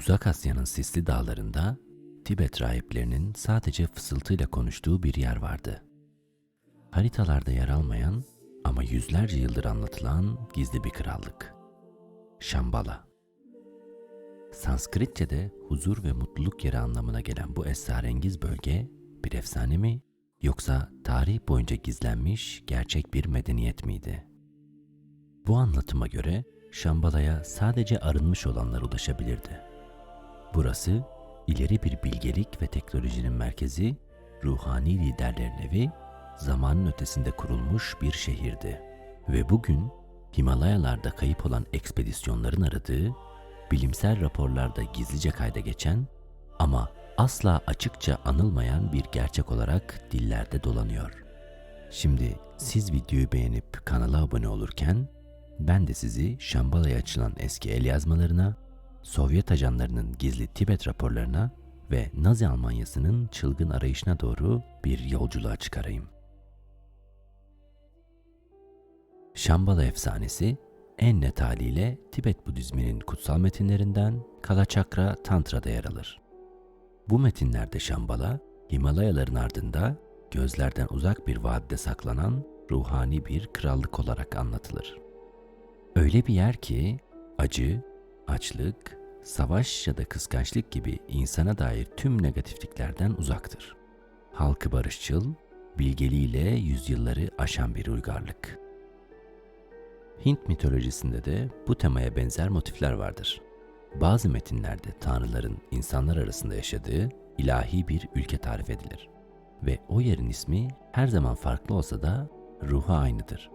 Uzak Asya'nın sisli dağlarında Tibet rahiplerinin sadece fısıltıyla konuştuğu bir yer vardı. Haritalarda yer almayan ama yüzlerce yıldır anlatılan gizli bir krallık. Şambala. Sanskritçe'de huzur ve mutluluk yeri anlamına gelen bu esrarengiz bölge bir efsane mi yoksa tarih boyunca gizlenmiş gerçek bir medeniyet miydi? Bu anlatıma göre Şambala'ya sadece arınmış olanlar ulaşabilirdi. Burası ileri bir bilgelik ve teknolojinin merkezi, ruhani liderlerin evi, zamanın ötesinde kurulmuş bir şehirdi. Ve bugün Himalayalarda kayıp olan ekspedisyonların aradığı, bilimsel raporlarda gizlice kayda geçen ama asla açıkça anılmayan bir gerçek olarak dillerde dolanıyor. Şimdi siz videoyu beğenip kanala abone olurken ben de sizi Şambala'ya açılan eski el yazmalarına, Sovyet ajanlarının gizli Tibet raporlarına ve Nazi Almanyası'nın çılgın arayışına doğru bir yolculuğa çıkarayım. Şambala efsanesi en net haliyle Tibet Budizminin kutsal metinlerinden Kalachakra Tantra'da yer alır. Bu metinlerde Şambala, Himalayaların ardında gözlerden uzak bir vadide saklanan ruhani bir krallık olarak anlatılır. Öyle bir yer ki acı, açlık, savaş ya da kıskançlık gibi insana dair tüm negatifliklerden uzaktır. Halkı barışçıl, bilgeliğiyle yüzyılları aşan bir uygarlık. Hint mitolojisinde de bu temaya benzer motifler vardır. Bazı metinlerde tanrıların insanlar arasında yaşadığı ilahi bir ülke tarif edilir. Ve o yerin ismi her zaman farklı olsa da ruhu aynıdır.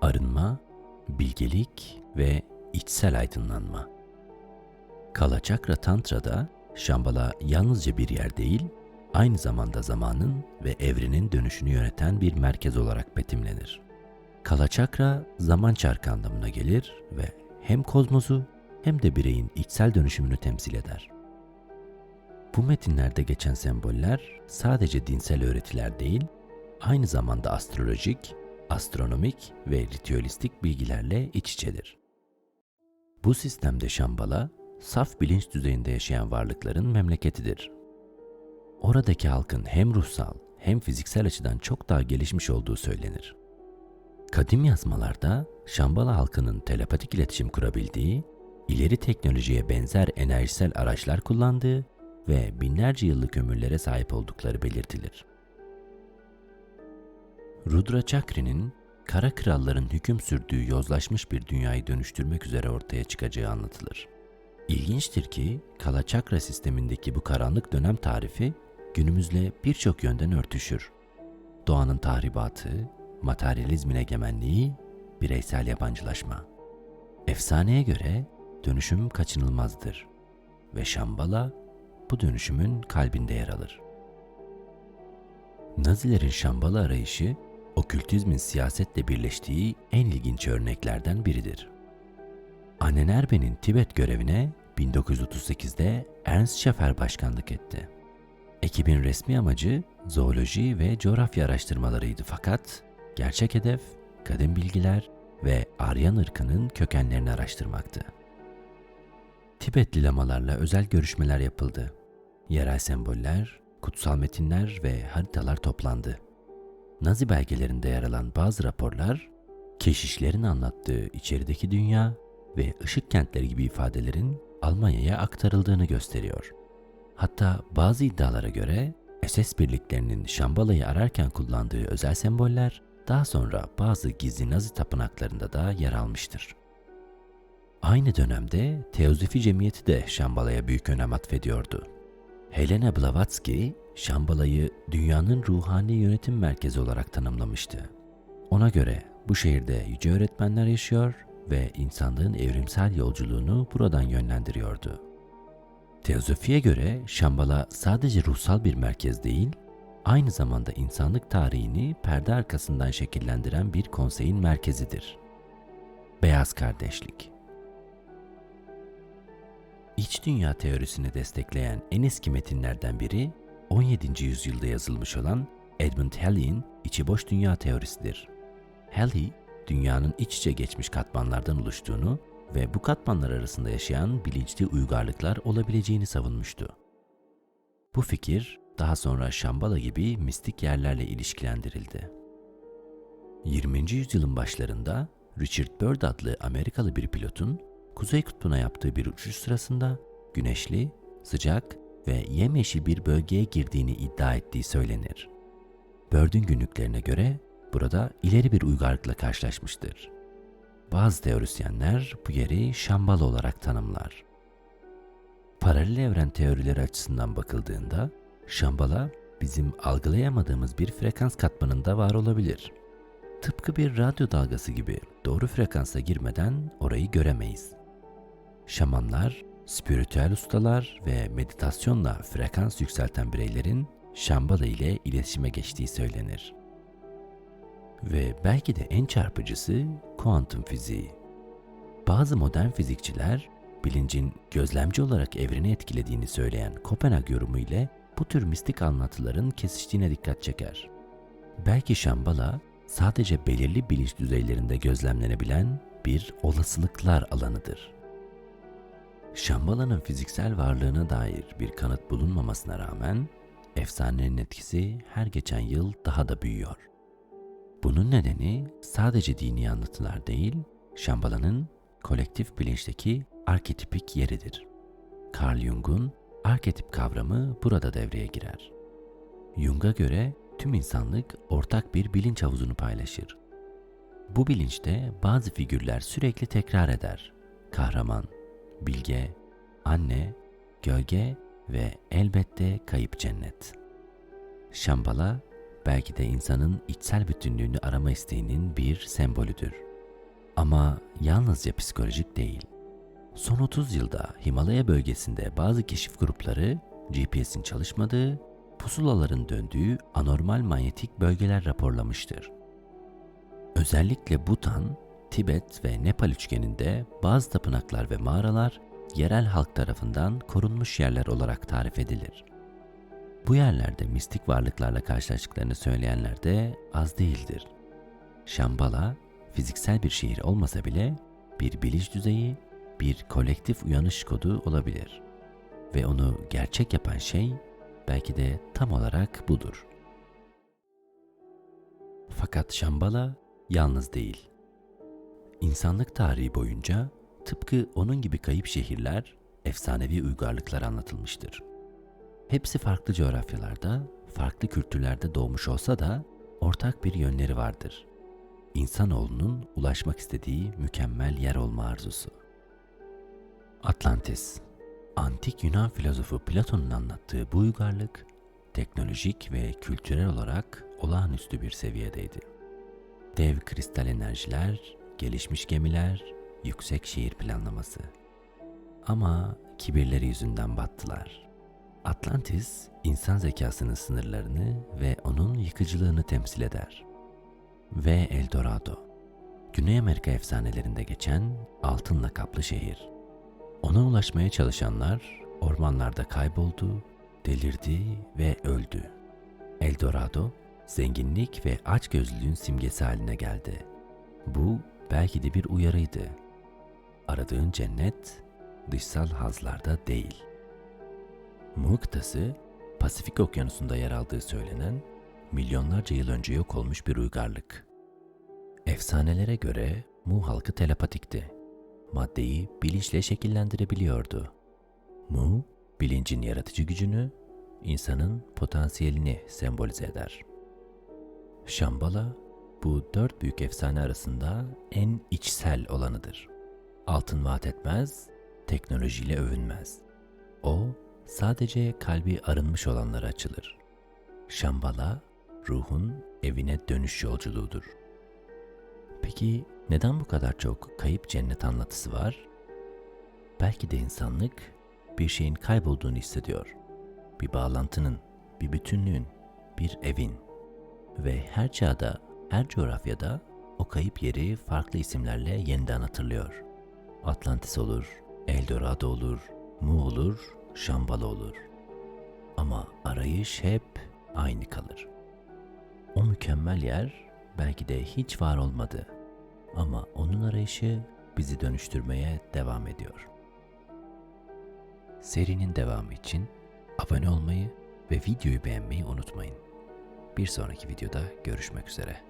Arınma, bilgelik ve içsel aydınlanma. Kalachakra Tantra'da Şambala yalnızca bir yer değil, aynı zamanda zamanın ve evrenin dönüşünü yöneten bir merkez olarak betimlenir. Kalachakra zaman çarkı anlamına gelir ve hem kozmosu hem de bireyin içsel dönüşümünü temsil eder. Bu metinlerde geçen semboller sadece dinsel öğretiler değil, aynı zamanda astrolojik, astronomik ve ritüelistik bilgilerle iç içedir. Bu sistemde Şambala, saf bilinç düzeyinde yaşayan varlıkların memleketidir. Oradaki halkın hem ruhsal hem fiziksel açıdan çok daha gelişmiş olduğu söylenir. Kadim yazmalarda Şambala halkının telepatik iletişim kurabildiği, ileri teknolojiye benzer enerjisel araçlar kullandığı ve binlerce yıllık ömürlere sahip oldukları belirtilir. Rudra Chakri'nin kara kralların hüküm sürdüğü yozlaşmış bir dünyayı dönüştürmek üzere ortaya çıkacağı anlatılır. İlginçtir ki Kala Çakra sistemindeki bu karanlık dönem tarifi günümüzle birçok yönden örtüşür. Doğanın tahribatı, materyalizmin egemenliği, bireysel yabancılaşma. Efsaneye göre dönüşüm kaçınılmazdır ve Şambala bu dönüşümün kalbinde yer alır. Nazilerin Şambala arayışı, okültizmin siyasetle birleştiği en ilginç örneklerden biridir. Annenerbe'nin Tibet görevine 1938'de Ernst Schaffer başkanlık etti. Ekibin resmi amacı zooloji ve coğrafya araştırmalarıydı fakat gerçek hedef kadın bilgiler ve Aryan ırkının kökenlerini araştırmaktı. Tibetli lamalarla özel görüşmeler yapıldı. Yerel semboller, kutsal metinler ve haritalar toplandı. Nazi belgelerinde yer alan bazı raporlar, keşişlerin anlattığı içerideki dünya ve ışık kentleri gibi ifadelerin Almanya'ya aktarıldığını gösteriyor. Hatta bazı iddialara göre SS birliklerinin Şambala'yı ararken kullandığı özel semboller daha sonra bazı gizli Nazi tapınaklarında da yer almıştır. Aynı dönemde Teozofi Cemiyeti de Şambala'ya büyük önem atfediyordu. Helena Blavatsky, Şambala'yı dünyanın ruhani yönetim merkezi olarak tanımlamıştı. Ona göre bu şehirde yüce öğretmenler yaşıyor ve insanlığın evrimsel yolculuğunu buradan yönlendiriyordu. Teozofiye göre Şambala sadece ruhsal bir merkez değil, aynı zamanda insanlık tarihini perde arkasından şekillendiren bir konseyin merkezidir. Beyaz Kardeşlik İç dünya teorisini destekleyen en eski metinlerden biri 17. yüzyılda yazılmış olan Edmund Halley'in içi boş dünya teorisidir. Halley, dünyanın iç içe geçmiş katmanlardan oluştuğunu ve bu katmanlar arasında yaşayan bilinçli uygarlıklar olabileceğini savunmuştu. Bu fikir daha sonra Şambala gibi mistik yerlerle ilişkilendirildi. 20. yüzyılın başlarında Richard Byrd adlı Amerikalı bir pilotun Kuzey Kutbu'na yaptığı bir uçuş sırasında güneşli, sıcak ve yemyeşil bir bölgeye girdiğini iddia ettiği söylenir. Bird'ün günlüklerine göre burada ileri bir uygarlıkla karşılaşmıştır. Bazı teorisyenler bu yeri Şambala olarak tanımlar. Paralel evren teorileri açısından bakıldığında Şambala bizim algılayamadığımız bir frekans katmanında var olabilir. Tıpkı bir radyo dalgası gibi doğru frekansa girmeden orayı göremeyiz. Şamanlar, spiritüel ustalar ve meditasyonla frekans yükselten bireylerin Şambala ile iletişime geçtiği söylenir. Ve belki de en çarpıcısı kuantum fiziği. Bazı modern fizikçiler bilincin gözlemci olarak evreni etkilediğini söyleyen Kopenhag yorumu ile bu tür mistik anlatıların kesiştiğine dikkat çeker. Belki Şambala sadece belirli bilinç düzeylerinde gözlemlenebilen bir olasılıklar alanıdır. Şambala'nın fiziksel varlığına dair bir kanıt bulunmamasına rağmen efsanenin etkisi her geçen yıl daha da büyüyor. Bunun nedeni sadece dini anlatılar değil, Şambala'nın kolektif bilinçteki arketipik yeridir. Carl Jung'un arketip kavramı burada devreye girer. Jung'a göre tüm insanlık ortak bir bilinç havuzunu paylaşır. Bu bilinçte bazı figürler sürekli tekrar eder. Kahraman, bilge, anne, gölge ve elbette kayıp cennet. Şambala belki de insanın içsel bütünlüğünü arama isteğinin bir sembolüdür. Ama yalnızca psikolojik değil. Son 30 yılda Himalaya bölgesinde bazı keşif grupları GPS'in çalışmadığı, pusulaların döndüğü anormal manyetik bölgeler raporlamıştır. Özellikle Bhutan, Tibet ve Nepal üçgeninde bazı tapınaklar ve mağaralar yerel halk tarafından korunmuş yerler olarak tarif edilir. Bu yerlerde mistik varlıklarla karşılaştıklarını söyleyenler de az değildir. Şambala, fiziksel bir şehir olmasa bile bir bilinç düzeyi, bir kolektif uyanış kodu olabilir. Ve onu gerçek yapan şey belki de tam olarak budur. Fakat Şambala yalnız değil. İnsanlık tarihi boyunca tıpkı onun gibi kayıp şehirler, efsanevi uygarlıklar anlatılmıştır. Hepsi farklı coğrafyalarda, farklı kültürlerde doğmuş olsa da ortak bir yönleri vardır. İnsanoğlunun ulaşmak istediği mükemmel yer olma arzusu. Atlantis Antik Yunan filozofu Platon'un anlattığı bu uygarlık, teknolojik ve kültürel olarak olağanüstü bir seviyedeydi. Dev kristal enerjiler, gelişmiş gemiler, yüksek şehir planlaması. Ama kibirleri yüzünden battılar. Atlantis, insan zekasının sınırlarını ve onun yıkıcılığını temsil eder. Ve Eldorado, Güney Amerika efsanelerinde geçen altınla kaplı şehir. Ona ulaşmaya çalışanlar ormanlarda kayboldu, delirdi ve öldü. Eldorado, zenginlik ve açgözlülüğün simgesi haline geldi. Bu belki de bir uyarıydı. Aradığın cennet dışsal hazlarda değil. Mu kıtası Pasifik Okyanusu'nda yer aldığı söylenen milyonlarca yıl önce yok olmuş bir uygarlık. Efsanelere göre Mu halkı telepatikti. Maddeyi bilinçle şekillendirebiliyordu. Mu, bilincin yaratıcı gücünü, insanın potansiyelini sembolize eder. Şambala, bu dört büyük efsane arasında en içsel olanıdır. Altın vaat etmez, teknolojiyle övünmez. O, sadece kalbi arınmış olanlara açılır. Şambala, ruhun evine dönüş yolculuğudur. Peki neden bu kadar çok kayıp cennet anlatısı var? Belki de insanlık bir şeyin kaybolduğunu hissediyor. Bir bağlantının, bir bütünlüğün, bir evin ve her çağda, her coğrafyada o kayıp yeri farklı isimlerle yeniden hatırlıyor. Atlantis olur, Eldorado olur, Mu olur, Şambala olur. Ama arayış hep aynı kalır. O mükemmel yer belki de hiç var olmadı. Ama onun arayışı bizi dönüştürmeye devam ediyor. Serinin devamı için abone olmayı ve videoyu beğenmeyi unutmayın. Bir sonraki videoda görüşmek üzere.